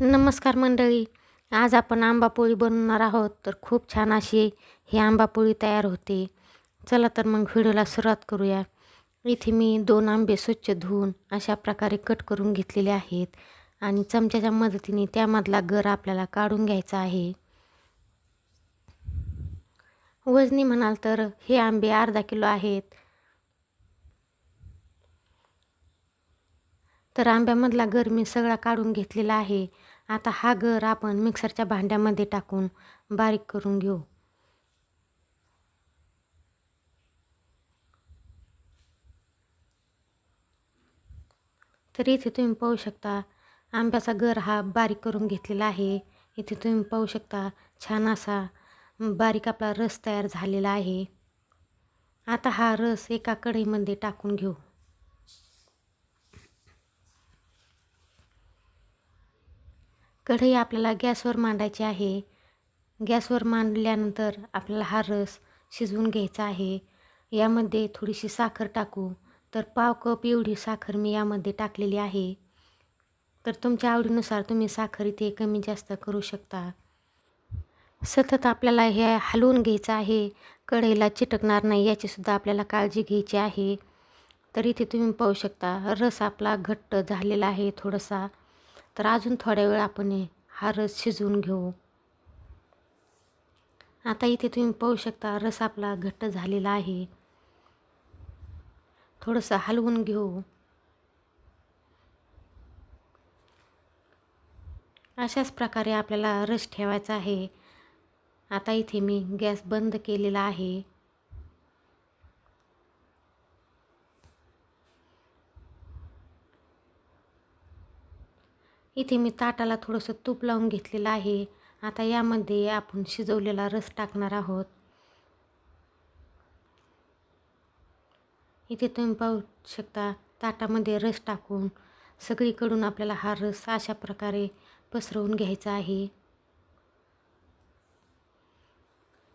नमस्कार मंडळी. आज आपण आंबापोळी बनवणार आहोत. तर खूप छान अशी ही आंबापोळी तयार होते. चला तर मग व्हिडिओला सुरुवात करूया. इथे मी दोन आंबे स्वच्छ धुवून अशा प्रकारे कट करून घेतलेले आहेत. आणि चमच्याच्या मदतीने त्यामधला गर आपल्याला काढून घ्यायचा आहे. वजनी म्हणाल तर हे आंबे अर्धा किलो आहेत. तर आंब्यामधला गर मी सगळा काढून घेतलेला आहे. आता हा गर आपण मिक्सरच्या भांड्यामध्ये टाकून बारीक करून घेऊ. तर इथे तुम्ही पाहू शकता आंब्याचा गर हा बारीक करून घेतलेला आहे. इथे तुम्ही पाहू शकता छान असा बारीक आपला रस तयार झालेला आहे. आता हा रस एका कढईमध्ये टाकून घेऊ. कढई आपल्याला गॅसवर मांडायची आहे. गॅसवर मांडल्यानंतर आपल्याला हा रस शिजवून घ्यायचा आहे. यामध्ये थोडीशी साखर टाकू. तर पाव कप एवढी साखर मी यामध्ये टाकलेली आहे. तर तुमच्या आवडीनुसार तुम्ही साखर इथे कमी जास्त करू शकता. सतत आपल्याला हे हलवून घ्यायचं आहे. कढईला चिटकणार नाही याचीसुद्धा आपल्याला काळजी घ्यायची आहे. तर इथे तुम्ही पाहू शकता रस आपला घट्ट झालेला आहे थोडासा. तर अजून थोड्या वेळ आपण हा रस शिजवून घेऊ. आता इथे तुम्ही पाहू शकता रस आपला घट्ट झालेला आहे. थोडंसं हलवून घेऊ. अशाच प्रकारे आपल्याला रस ठेवायचा आहे. आता इथे मी गॅस बंद केलेला आहे. इथे मी ताटाला थोडंसं तूप लावून घेतलेलं आहे. आता यामध्ये आपण शिजवलेला रस टाकणार आहोत. इथे तुम्ही पाहू शकता ताटामध्ये रस टाकून सगळीकडून आपल्याला हा रस अशा प्रकारे पसरवून घ्यायचा आहे.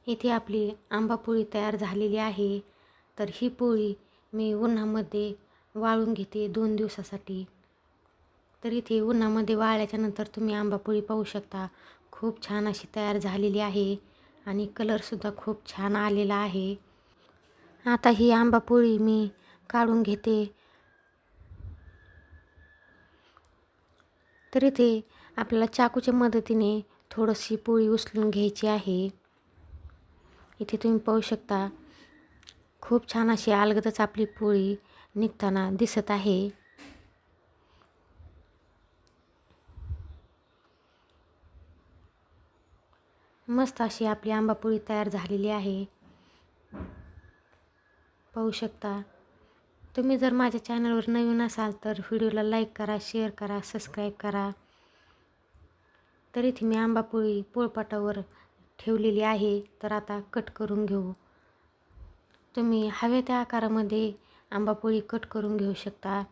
इथे आपली आंबा पोळी तयार झालेली आहे. तर ही पोळी मी उन्हामध्ये वाळून घेते दोन दिवसासाठी. तर इथे उन्हामध्ये वाळल्याच्यानंतर तुम्ही आंबापोळी पाहू शकता. खूप छान अशी तयार झालेली आहे आणि कलरसुद्धा खूप छान आलेला आहे. आता ही आंबापोळी मी काढून घेते. तर इथे आपल्याला चाकूच्या मदतीने थोडीशी पोळी उचलून घ्यायची आहे. इथे तुम्ही पाहू शकता खूप छान अशी अलगदच आपली पोळी निघताना दिसत आहे. मस्त अशी आपली आंबापोळी तयार झालेली आहे. पाहू शकता. तुम्ही जर माझ्या चॅनलवर नवीन असाल तर व्हिडिओला लाईक करा शेअर करा सबस्क्राईब करा. तर इथे मी आंबापोळी पोळपाटावर ठेवलेली आहे. तर आता कट करून घेऊ. तुम्ही हव्या त्या आकारामध्ये आंबापोळी कट करून घेऊ शकता.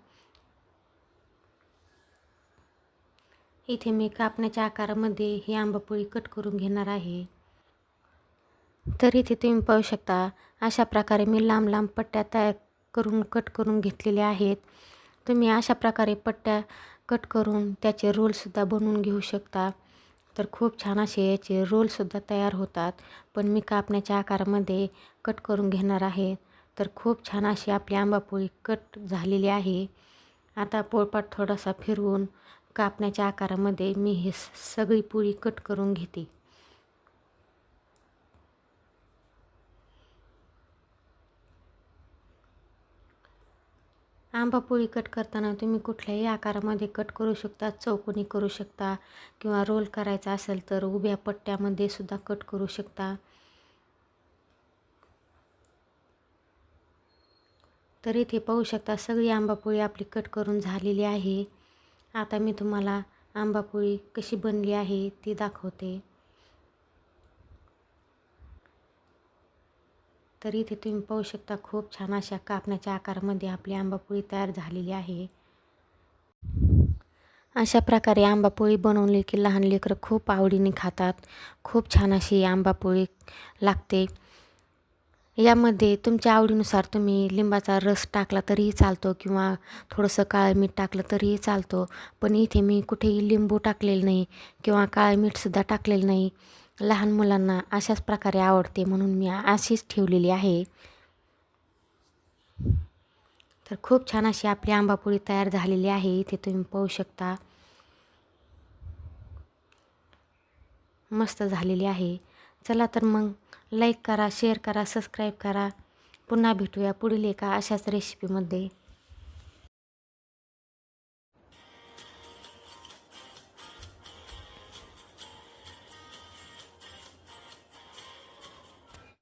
इथे मी कापण्याच्या आकारामध्ये ही आंबापोळी कट करून घेणार आहे. तर इथे तुम्ही पाहू शकता अशा प्रकारे मी लांब लांब पट्ट्या तयार करून कट करून घेतलेल्या आहेत. तुम्ही अशा प्रकारे पट्ट्या कट करून त्याचे रोलसुद्धा बनवून घेऊ शकता. तर खूप छान असे याचे रोलसुद्धा तयार होतात. पण मी कापण्याच्या आकारामध्ये कट करून घेणार आहे. तर खूप छान अशी आपली आंबापोळी कट झालेली आहे. आता पोळपाट थोडासा फिरवून कापण्याच्या आकारामध्ये मी हे सगळी पोळी कट करून घेते. आंबा पोळी कट करताना तुम्ही कुठल्याही आकारामध्ये कट करू शकता चौकोनी करू शकता किंवा रोल करायचा असेल तर उभ्या पट्ट्यामध्ये सुद्धा कट करू शकता. तर इथे पाहू शकता सगळी आंबापोळी आपली कट करून झालेली आहे. आता मी तुम्हाला आंबापोळी कशी बनली आहे ती दाखवते. तर इथे तुम्ही पाहू शकता खूप छान अशा कापण्याच्या आकारामध्ये आपली आंबापोळी तयार झालेली आहे. अशा प्रकारे आंबापोळी बनवली की लहान लेकरं खूप आवडीने खातात. खूप छान अशी आंबापोळी लागते. यामध्ये तुमच्या आवडीनुसार तुम्ही लिंबाचा रस टाकला तरीही चालतो किंवा थोडंसं काळं मीठ टाकलं तरीही चालतो. पण इथे मी कुठेही लिंबू टाकलेलं नाही किंवा काळं मीठसुद्धा टाकलेलं नाही. लहान मुलांना अशाच प्रकारे आवडते म्हणून मी अशीच ठेवलेली आहे. तर खूप छान अशी आपली आंबापोळी तयार झालेली आहे. इथे तुम्ही पाहू शकता. मस्त झालेली आहे. चला तर मग लाईक करा शेअर करा सबस्क्राईब करा. पुन्हा भेटूया पुढील एका अशाच रेसिपीमध्ये